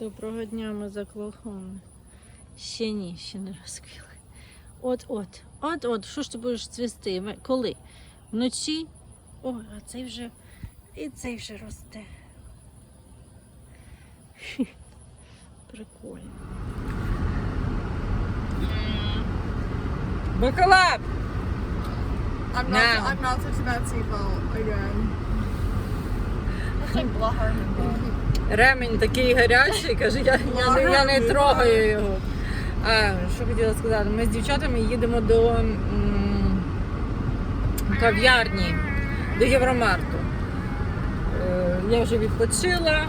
Доброго дня, ми за Клохом. Ще ні, ще не розквіли. От-от, от-от, що ж ти будеш цвісти? Коли? Вночі? О, а цей вже. І цей вже росте. Прикольно. Бакалап! I'm not. No. I'm not touching that seatbelt again. That's like Blahar Ремень такий гарячий, каже, я, я, не, я не трогаю його. А, що хотіла сказати? Ми з дівчатами їдемо до м, кав'ярні, до Євромарту. Е, Я вже відпочила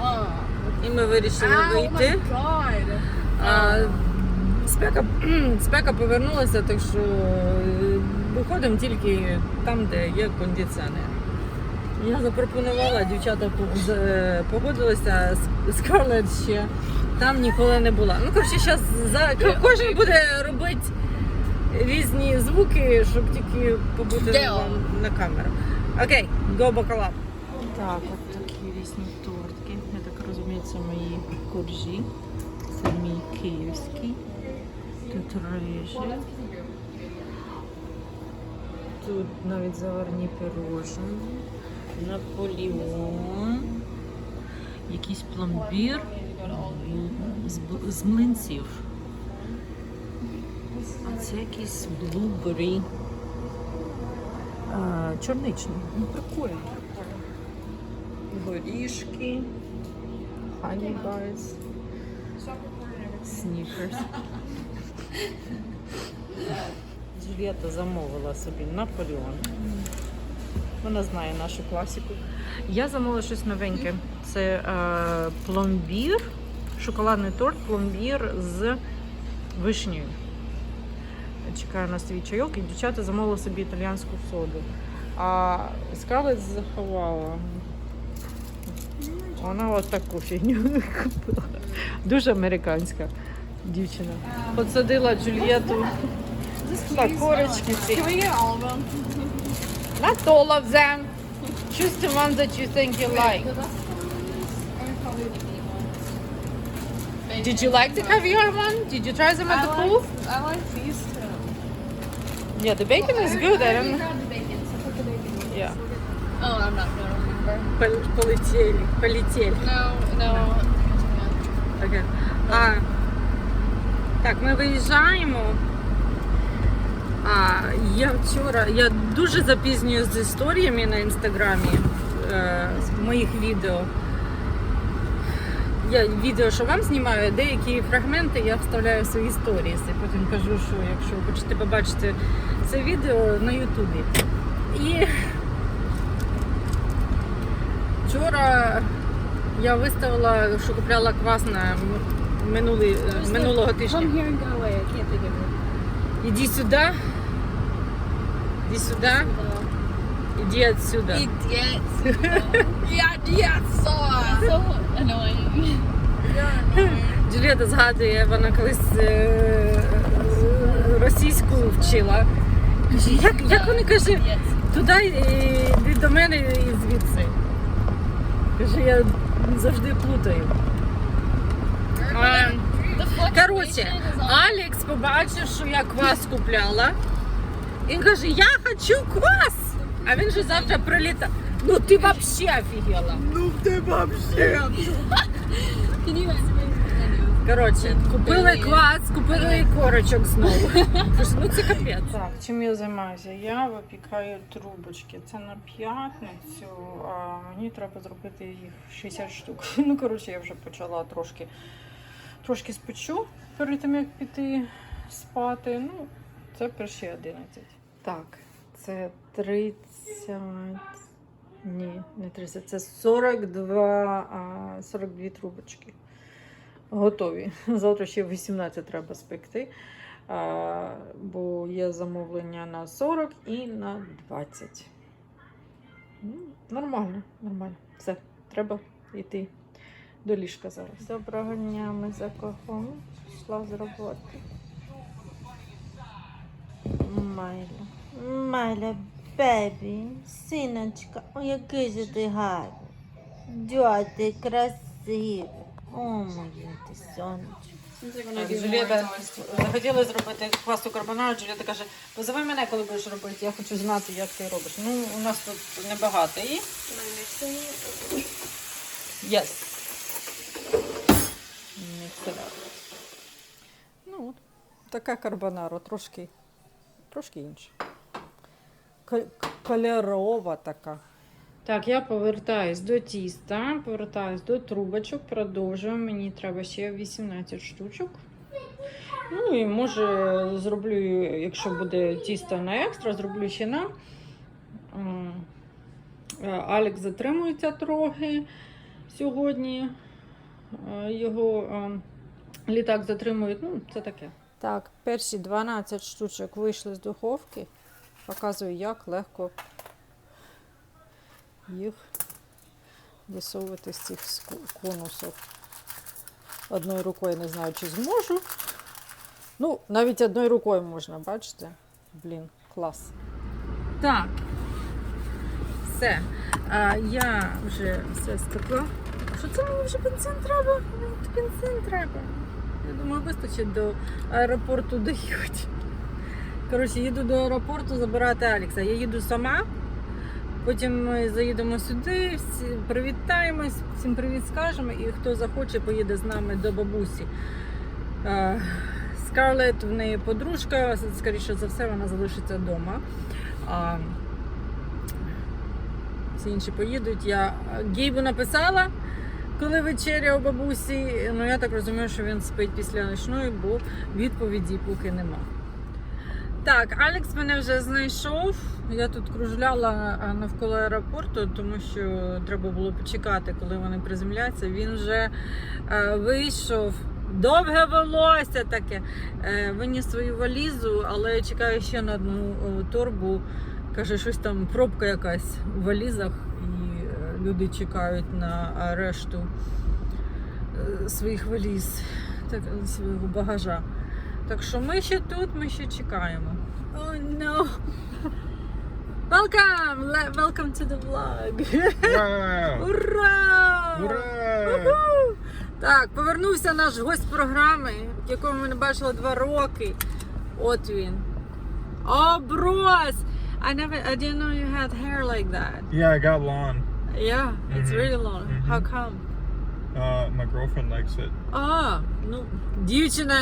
і ми вирішили вийти. А, спека, спека повернулася, так що е, виходимо тільки там, де є кондиціонер. Я запропонувала, дівчата з- е, погодилися, Скарлетт ще там ніколи не була. Ну, коротше, зараз за, кожен буде робити різні звуки, щоб тільки побути Де на камеру. Окей, go бакалап. Так, от такі різні тортки. Я так розумію, це мої коржі. Це мій київський. Тут рижі. Тут навіть заварні пирожні. Наполеон. Якийсь пломбір з, млинців. А це якийсь блубері. Чорничний. Ну, прикольно. Горішки. Honey Bars. Снікерс. Джульєта замовила собі Наполеон. Вона знає нашу класику. Я замовила щось новеньке. Це е, пломбір, шоколадний торт, пломбір з вишнею. Чекаю на свій чайок, і дівчата замовили собі італіянську соду. А Скарлетт заховала. Вона от таку фігню купила. Дуже американська дівчина. Подсадила Джульєту. Так, корочки ці. All of them? Not all of them. Choose the one that you think you like. Did you like the caviar one? Did you try them at the pool? I like these two. Yeah, the bacon is good. I don't know. Yeah. Oh, I'm not gonna remember. Полетели, полетели. No, no. Okay. А, так, ми виїжджаємо. А, я вчора, я дуже запізнюю з історіями на інстаграмі е, моїх відео. Я відео, що вам знімаю, деякі фрагменти я вставляю в свої сторіс. І потім кажу, що якщо ви хочете побачити це відео на Ютубі. І вчора я виставила, що купляла квас на минулий, е, минулого тижня. Come here and go away. I can't think of it. Іди сюди. Іди сюди. Іди отсюда. Yeah, idiots. So, uh. Джуліета згадує, вона колись е, е, російську вчила. Каже, як, як вони каже, туди йди до мене і звідси. Каже, я завжди плутаю. А, Коротше, fluctuation is on. Алекс побачив, що я квас купляла. Він каже, я хочу квас. А він же завтра прилітає. Ну ти вообще офігела. Ну ти my Коротше, купили квас, купили корочок знову. Ну це капець. Так, чим я займаюся? Я випікаю трубочки. Це на п'ятницю, а мені треба зробити їх 60 штук. Ну, коротше, я вже почала трошки, трошки спечу перед тим, як піти спати. Ну, це перші 11. Так, це 30. Ні, не 30, це 42, 42 трубочки. Готові. Завтра ще 18 треба спекти, бо є замовлення на 40 і на 20. Ну, Нормально, нормально. Все, треба йти до ліжка зараз. Доброго дня, ми за кохом. Йшла з роботи. Майля. Майля, бебі, синочка, о, який же ти гарний. Дя, ти красивий. О, моє ти сонечко. Always захотіла зробити пасту карбонару. Джулієта каже, позови мене, коли будеш робити, я хочу знати, як ти робиш. Ну, у нас тут небагато. І yes. Ну, от, така карбонара, трошки, трошки інша. Кольорова така. Так, я повертаюсь до тіста, повертаюсь до трубочок, продовжую. Мені треба ще 18 штучок. Ну і може зроблю, якщо буде тісто на екстра, зроблю ще на. М, е, Алекс затримується трохи сьогодні. Е, Його е, літак затримують. Ну, це таке. Так, перші 12 штучок вийшли з духовки. Показую, як легко їх висовувати з цих конусів. Одною рукою не знаю, чи зможу. Ну, навіть одною рукою можна, бачите? Блін, клас. Так. Все. А, я вже все спекла. Що це мені вже бензин треба? Мені бензин треба. Я думаю, вистачить до аеропорту доїхати. Коротше, їду до аеропорту забирати Алекса. Я їду сама. Потім ми заїдемо сюди, всі привітаємось, всім привіт скажемо, і хто захоче, поїде з нами до бабусі. Е, Скарлет, в неї подружка, скоріше за все, вона залишиться вдома. Всі інші поїдуть. Я Гейбу написала, коли вечеря у бабусі. Ну я так розумію, що він спить після ночної, бо відповіді поки нема. Так, Алекс мене вже знайшов. Я тут кружляла навколо аеропорту, тому що треба було почекати, коли вони приземляться. Він вже е, вийшов. Довге волосся таке. Е, виніс свою валізу, але чекаю ще на одну е, торбу. Каже, щось там пробка якась у валізах, і е, люди чекають на е, решту е, своїх валіз, так, свого багажа. Так що ми ще тут, ми ще чекаємо. Oh no! Welcome! Le- Welcome to the vlog! Wow! Ура! Ура! Уху! Так, повернувся наш гость програми, якого ми не бачили два роки. От він. О, брос! I never I didn't know you had hair like that. Yeah, I got lawn. Yeah, it's Mhm. really long. Mhm. How come? Uh, my girlfriend likes it. А, ну, дівчина,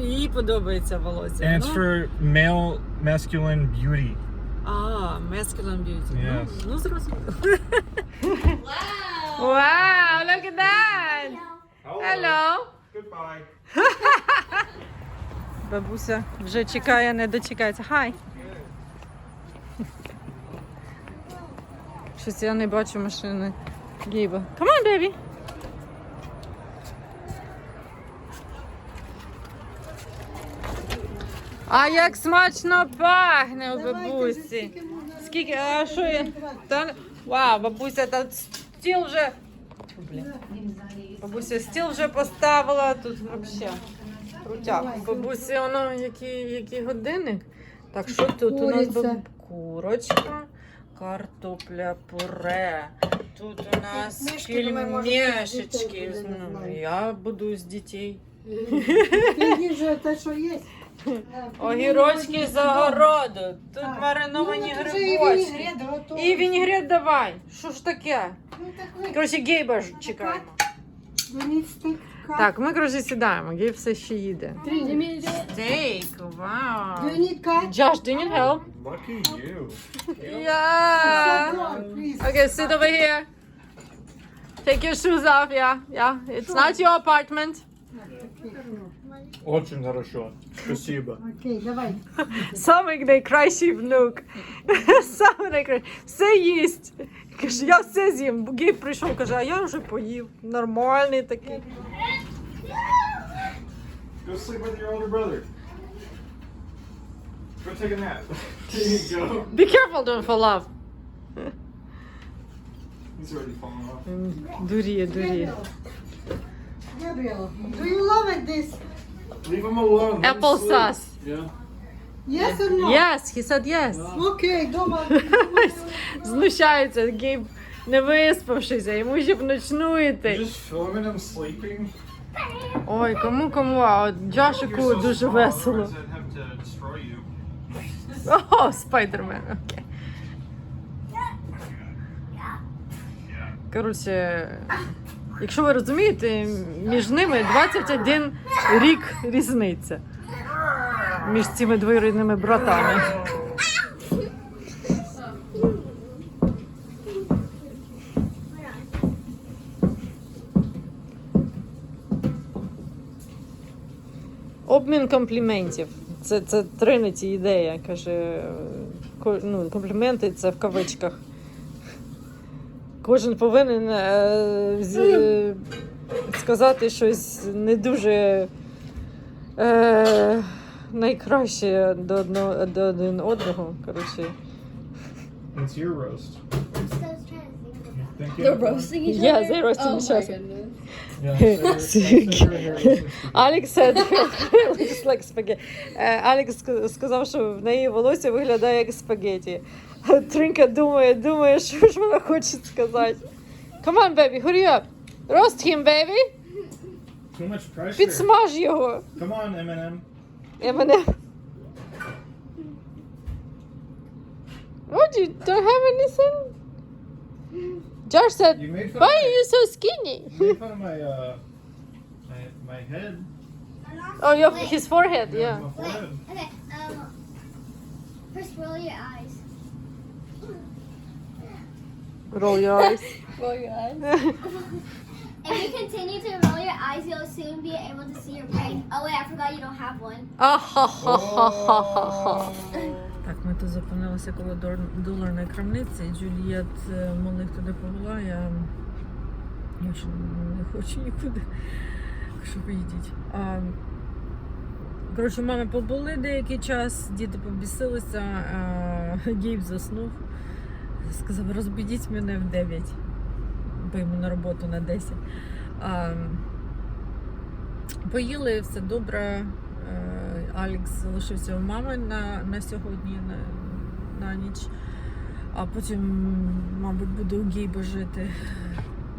їй подобається волосся. And it's ну, for male masculine beauty. А, masculine beauty. Yes. Ну, ну зрозуміло. Wow. Wow, look at that! Hello! Goodbye. Бабуся вже чекає, не дочекається. Хай! Щось я не бачу машини Гейба. Come on, baby! А як смачно пахне у бабусі. Скільки, а що я? Та, вау, бабуся, та стіл вже. Тьфу, блін. Бабуся стіл вже поставила, тут взагалі крутяк. Бабусі, воно який, який годинник. Так, що тут у нас бабу- курочка, картопля пюре. Тут у нас пельмешечки. не Ну, я буду з дітей. Ти їжа те, що є. Огірочки з огороду. Тут Так. мариновані Ну, то вже і грибочки. вінігрет готовий. І вінігрет давай. Що ж таке? Ну, так ви- Коротше, Гейба ж чекаємо. Беріть стейк. Так, ми коротше сідаємо. Гейб все ще їде. Стейк, вау. Do you? Josh, do you need help? Lucky you. Yeah. Okay, sit over here. Take your shoes off, yeah. Yeah. It's not your apartment. Очень хорошо. Спасибо. Окей, давай. Самий найкращий внук. Самий найкращий. Все їсть. Каже, я все з'їм. Гейб прийшов, каже, а я вже поїв. Нормальний такий. Go sleep with your older brother. Go take a nap. There you go. Be careful, don't fall off. He's already falling off. Дуріє, дуріє. Gabriel, do you love it this? Leave him alone. let him Apple sleep. sauce. Yeah. Yes or no? Yes, he said yes. Окей, дома. Знущається, Гейб не виспавшися, йому ще б ночну йти. Just filming him sleeping? Ой, кому кому, а от Джашику дуже весело. О, спайдермен, окей. Коротше, якщо ви розумієте, між ними 21 рік різниця. Між цими двоюрідними братами. Обмін компліментів. Це, це Тринеті ідея. Каже, ну, компліменти це в кавичках. Кожен повинен е, з, е, сказати щось не дуже е, найкраще до, одного, до один одного. Коротше. It's your roast. I'm still trying to think of it. Think They're about it. roasting each Yeah, other? they're roasting oh each my other. goodness. Yeah, so Sick. you're- so you're roasting Алекс said looks like spaghetti. Е, Алекс ск- сказав, що в неї волосся виглядає як спагеті. Тринка думає, думає, що ж вона хоче сказати. Come on, baby, hurry up. Roast him, baby. Too much pressure. Підсмаж його. Come on, Eminem. Я мене. What, you don't have anything? Josh said, You made fun why of are my, you so skinny? you made fun of my uh my, my head. Oh, your, his forehead, yeah. My Wait, forehead. okay, um, first roll your eyes. Roll your eyes. Well, guys. If you continue to roll your eyes, you'll soon be able to see your brain. Oh wait, I forgot you don't have one. Так, ми тут зупинилися коло доларної крамниці. Джулієт е, малих туди повела. Я, ще не хочу нікуди. Що поїдіть. А, коротше, мами побули деякий час, діти побісилися, а Гейб заснув. Сказав, розбудіть мене в 9, бо йому на роботу на 10. А, Поїли, все добре. Е, Алекс залишився у мами на, на сьогодні, на, на ніч. А потім, мабуть, буде у Гейба жити.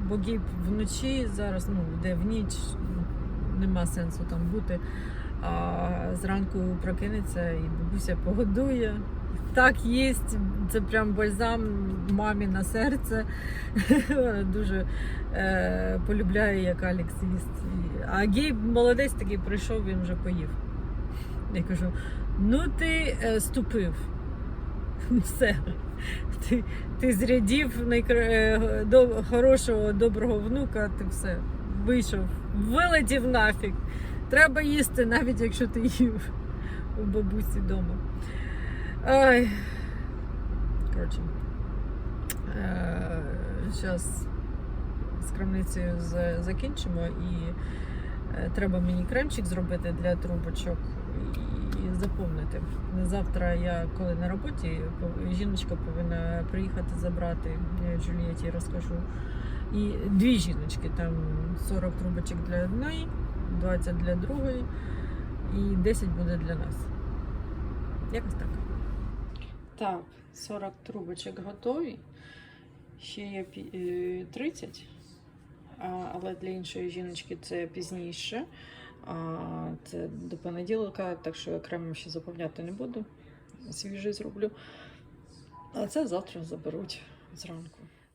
Бо Гейб вночі зараз, ну, йде в ніч, нема сенсу там бути. А зранку прокинеться і бабуся погодує. Так їсть, це прям бальзам мамі на серце. Дуже е, полюбляє, як Алекс їсть. А Гейб молодець такий прийшов, він вже поїв. Я кажу: ну ти е, ступив. Все. Ти, ти зрядів найкра... е, до... хорошого, доброго внука, ти все. Вийшов, вилетів нафіг. Треба їсти, навіть якщо ти їв у бабусі вдома. Ай. Коротше. Зараз з крамницею закінчимо і е, треба мені кремчик зробити для трубочок і заповнити. Завтра я, коли на роботі, жіночка повинна приїхати забрати, я Джулієті розкажу. І дві жіночки, там 40 трубочок для одної, 20 для другої і 10 буде для нас. Якось так. Так, 40 трубочок готові. Ще є пі- е, 30, але для іншої жіночки це пізніше. Це до понеділка, так що окремо ще заповняти не буду. Свіжий зроблю. А це завтра заберуть зранку.